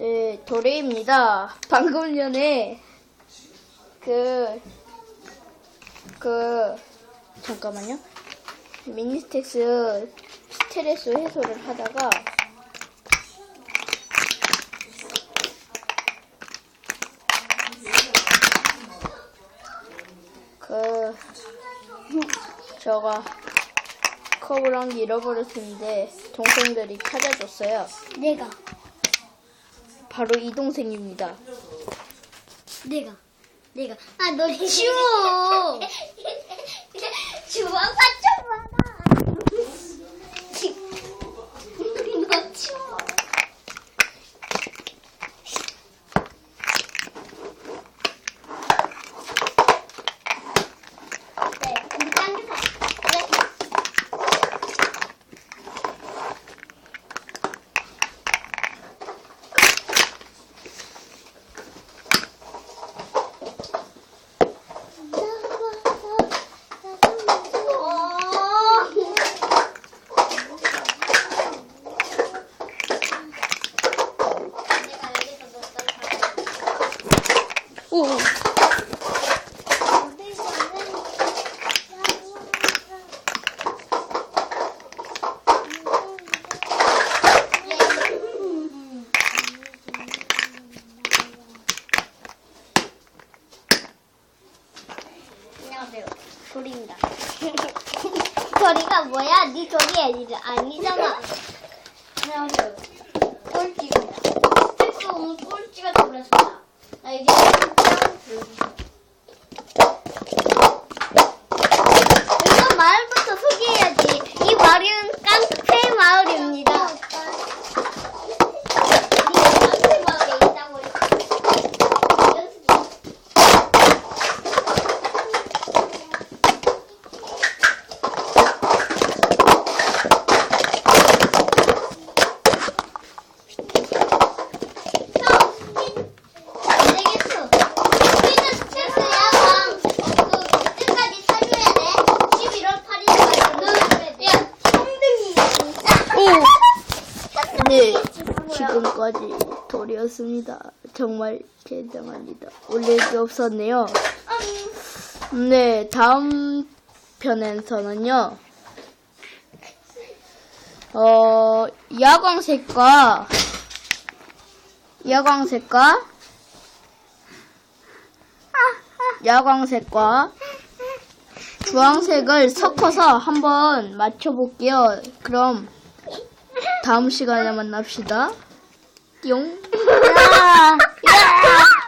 네, 도레입니다. 방금 전에 그, 그, 잠깐만요. 미니스텍스 스트레스 해소를 하다가 그, 저가 커브랑 잃어버렸는데 동생들이 찾아줬어요. 내가, 바로 이 동생입니다. 내가, 내가. 아, 너 치워. 사좀 많 조리입니다. 조리가 뭐야? 네 조리 아니지 아니잖아. 안녕하세요. 꼴찌입니다. 스태프 오늘 꼴찌가 되버렸습니다. 나 이제 이거 마을부터 소개해야지. 이 마을은 깡패 마을입니다. 깡패 마을에 있다고 연습 안 되겠어. 우리는 스트레스 야광 그 그때까지 사줘야 돼. 11월 8일까지. 야, 3등이야. 오. 네, 지금까지 돌이었습니다. 정말 죄송합니다. 올 일이 없었네요. 네, 다음 편에서는요, 어, 야광색과, 야광색과, 야광색과 주황색을 섞어서 한번 맞춰볼게요. 그럼, 다음 시간에 만납시다. 뿅. 야! 야!